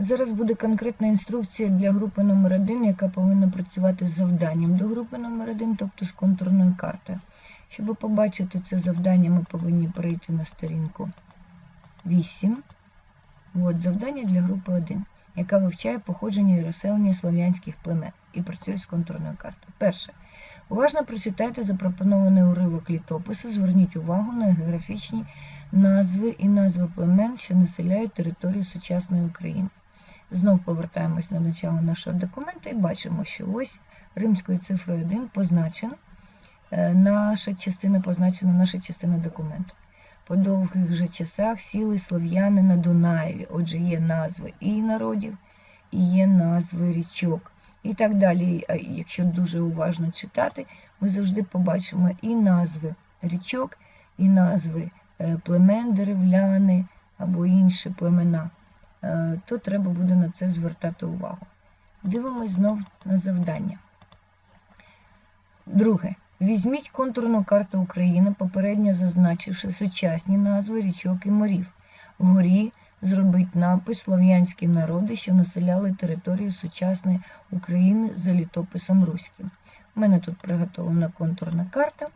Зараз буде конкретна інструкція для групи номер 1 яка повинна працювати з завданням до групи номер 1 тобто з контурною картою. Щоб побачити це завдання, ми повинні перейти на сторінку 8. От завдання для групи 1, яка вивчає походження і розселення слов'янських племен і працює з контурною картою. Перше. Уважно прочитайте запропонований уривок літопису. Зверніть увагу на географічні назви і назви племен, що населяють територію сучасної України. Знов повертаємось на начало нашого документа і бачимо, що ось римською цифрою 1 позначено е, наша частина, позначена наша частина документу. По довгих же часах сіли слов'яни на Дунаєві. Отже, є назви і народів, і є назви річок. І так далі. Якщо дуже уважно читати, ми завжди побачимо і назви річок, і назви е, племен деревляни або інші племена. Е, То треба буде на це звертати увагу. Дивимось знов на завдання. Друге. Візьміть контурну карту України, попередньо зазначивши сучасні назви річок і морів. Вгорі зробіть напис слов'янські народи, що населяли територію сучасної України за літописом руським. У мене тут приготовлена контурна карта.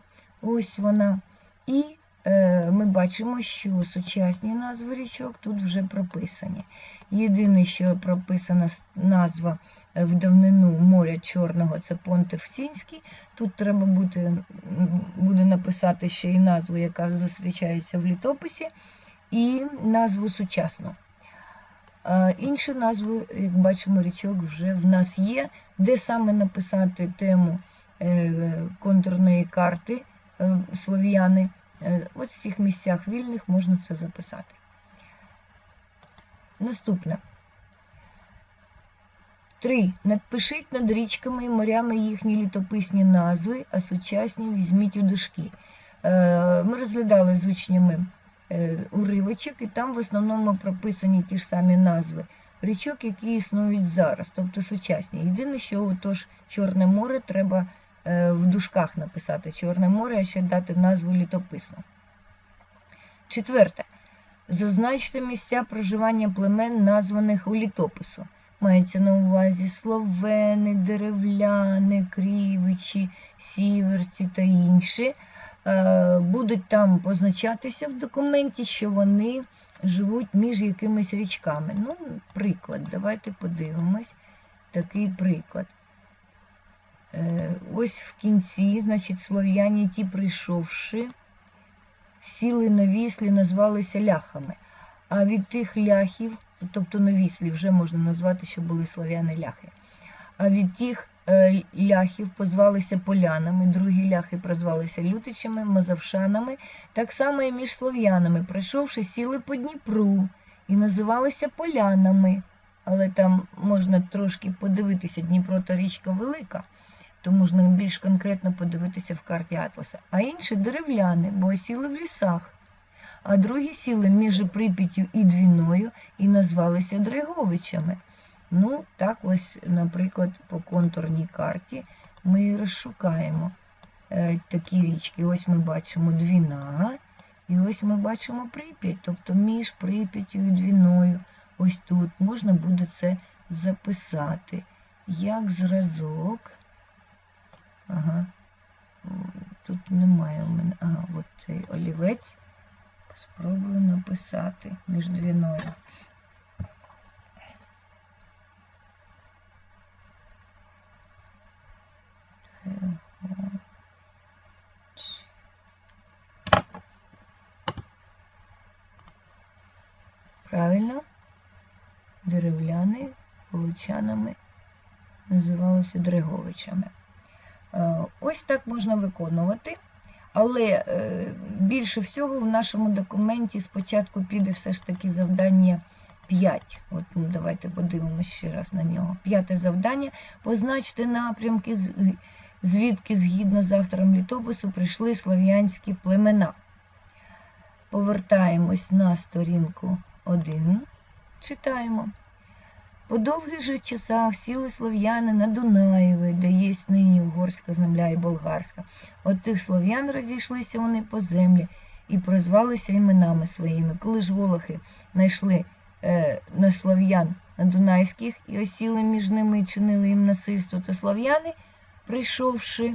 Ось вона. І ми бачимо, що сучасні назви річок тут вже прописані. Єдине, що прописана назва е, в давнину моря Чорного це Понтив-Сінський. Тут треба бути, буде написати ще і назву, яка зустрічається в літописі, і назву сучасну. Е, Інші назви, як бачимо, річок вже в нас є. Де саме написати тему е, контурної карти е, слов'яни, е, ось в цих місцях вільних можна це записати. Наступне. 3. Надпишіть над річками і морями їхні літописні назви, а сучасні візьміть у дужки. Е, Ми розглядали з учнями е, уривочок, і там в основному прописані ті ж самі назви річок, які існують зараз, тобто сучасні. Єдине, що отож Чорне море треба е, в дужках написати Чорне море, а ще дати назву літописну. Четверте. Зазначте місця проживання племен, названих у літопису. Мається на увазі словени, деревляни, крівичі, сіверці та інші. Е, Будуть там позначатися в документі, що вони живуть між якимись річками. Ну, приклад, давайте подивимось. Такий приклад. Е, Ось в кінці, значить, слов'яні ті прийшовши, сіли на віслі, назвалися ляхами. А від тих ляхів, тобто на віслі вже можна назвати, що були слов'яни ляхи. А від тих е, ляхів позвалися полянами, другі ляхи прозвалися лютичами, мазавшанами, так само і між слов'янами, пройшовши, сіли по Дніпру і називалися полянами. Але там можна трошки подивитися, Дніпро та річка велика, то можна більш конкретно подивитися в карті Атласа. А інші деревляни, бо сіли в лісах. А другі сіли між Прип'яттю і Двіною і назвалися Дреговичами. Ну, так ось, наприклад, по контурній карті ми розшукаємо е, такі річки. Ось ми бачимо Двіна, і ось ми бачимо Прип'ять, тобто між Прип'яттю і Двіною. Ось тут можна буде це записати як зразок. Ага. Тут немає у мене. Ага, от цей олівець. Спробую написати між двіною. Правильно? Деревляни волочанами називалися Дреговичами. Е, Ось так можна виконувати. Але е, більше всього в нашому документі спочатку піде все ж таки завдання 5. От ну, давайте подивимося ще раз на нього. П'яте завдання. Позначте напрямки, звідки згідно з автором літопису прийшли слов'янські племена. Повертаємось на сторінку 1. Читаємо. По довгих же часах сіли слов'яни на Дунаєві, де є нині угорська земля і болгарська. От тих слов'ян розійшлися вони по землі і прозвалися іменами своїми. Коли ж волохи знайшли е, на слов'ян на дунайських і осіли між ними і чинили їм насильство, то слов'яни, прийшовши,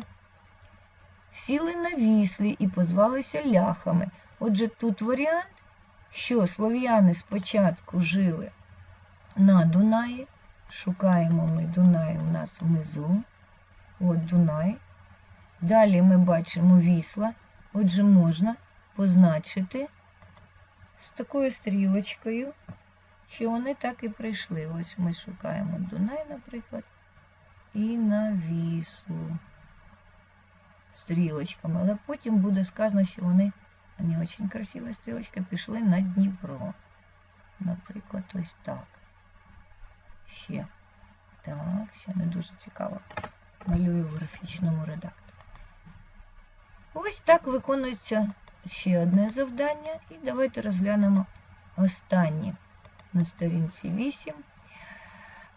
сіли на віслі і позвалися ляхами. Отже, тут варіант, що слов'яни спочатку жили на Дунаї. Шукаємо ми Дунай у нас внизу. От Дунай. Далі ми бачимо вісла. Отже, можна позначити з такою стрілочкою, що вони так і прийшли. Ось ми шукаємо Дунай, наприклад, і на віслу стрілочками. Але потім буде сказано, що вони, не дуже красива стрілочка, пішли на Дніпро. Наприклад, ось так. Ще. Так, ще не дуже цікаво. Малюю в графічному редакторі. Ось так виконується ще одне завдання. І давайте розглянемо останнє на сторінці 8.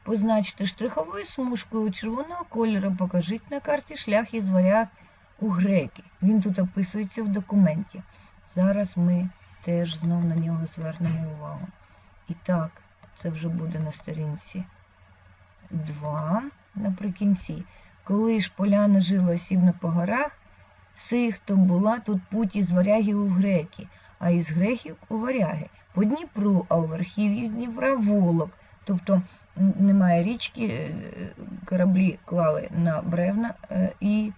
Позначте штриховою смужкою червоного кольору, покажіть на карті шлях із варяг у греки. Він тут описується в документі. Зараз ми теж знов на нього звернемо увагу. І так, це вже буде на сторінці 2 наприкінці. Коли ж поляна жила осібно по горах, сих то була тут путь із варягів у греки, а із греків у варяги. По Дніпру, а у верхів'ї Дніпра волок. Тобто немає річки, е, кораблі клали на бревна е, і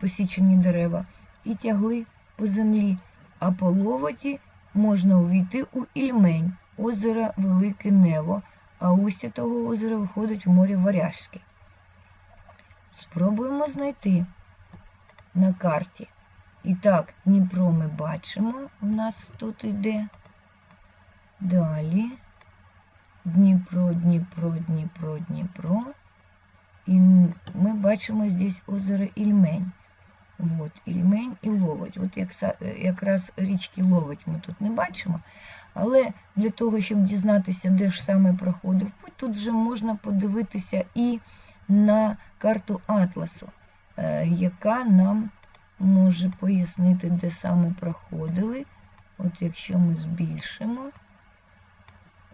посічені дерева і тягли по землі, а по ловоті можна увійти у Ільмень, озеро Велике Нево, а устя того озера виходить в море Варяжське. Спробуємо знайти на карті. І так, Дніпро ми бачимо, у нас тут йде. Далі. Дніпро, Дніпро, Дніпро, Дніпро. І ми бачимо здесь озеро Ільмень. От, Ільмень і Ловоть. От як, якраз річки Ловоть ми тут не бачимо. Але для того, щоб дізнатися, де ж саме проходив путь, тут вже можна подивитися і на карту Атласу, е, яка нам може пояснити, де саме проходили. От якщо ми збільшимо.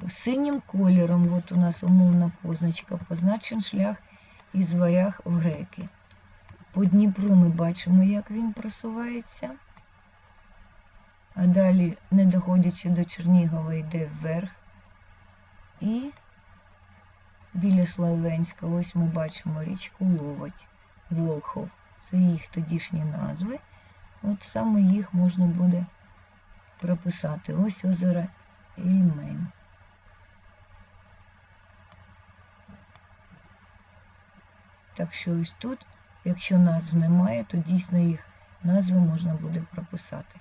Синім кольором, от у нас умовна позначка, позначен шлях із варяг в греки. По Дніпру ми бачимо, як він просувається. А далі, не доходячи до Чернігова, йде вверх. І біля Словенська, ось ми бачимо річку Ловоть, Волхов. Це їх тодішні назви. От саме їх можна буде прописати. Ось озеро Ільмень. Так що ось тут, якщо назв немає, то дійсно їх назви можна буде прописати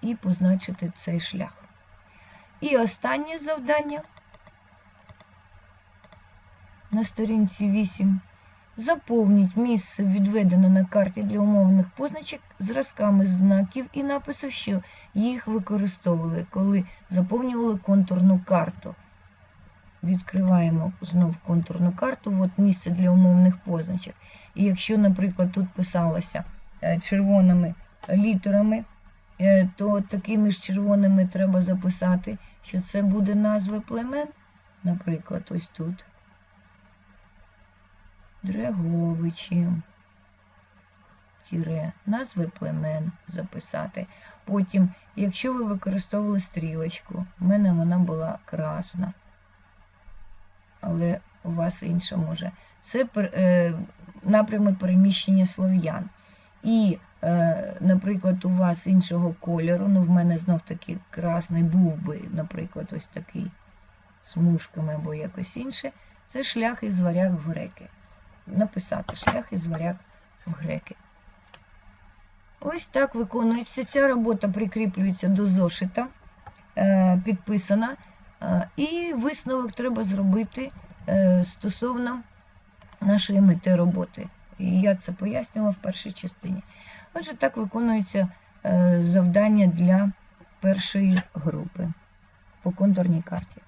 і позначити цей шлях. І останнє завдання на сторінці 8. Заповніть місце, відведене на карті для умовних позначок, зразками знаків і написів, що їх використовували, коли заповнювали контурну карту. Відкриваємо знов контурну карту, от місце для умовних позначок. І якщо, наприклад, тут писалося е, червоними літерами, е, то такими ж червоними треба записати, що це буде назви племен. Наприклад, ось тут. Дреговичі, тіре, назви племен записати. Потім, якщо ви використовували стрілочку, в мене вона була красна але у вас інша може. Це е, напрямок переміщення слов'ян. І, е, наприклад, у вас іншого кольору, ну в мене знов таки красний був би, наприклад, ось такий смужками або якось інше. Це шлях із варяг в греки. Написати шлях із варяг в греки. Ось так виконується. Ця робота прикріплюється до зошита, е, підписана. І висновок треба зробити е, стосовно нашої мети роботи. І я це пояснювала в першій частині. Отже, так виконується е, завдання для першої групи по контурній карті.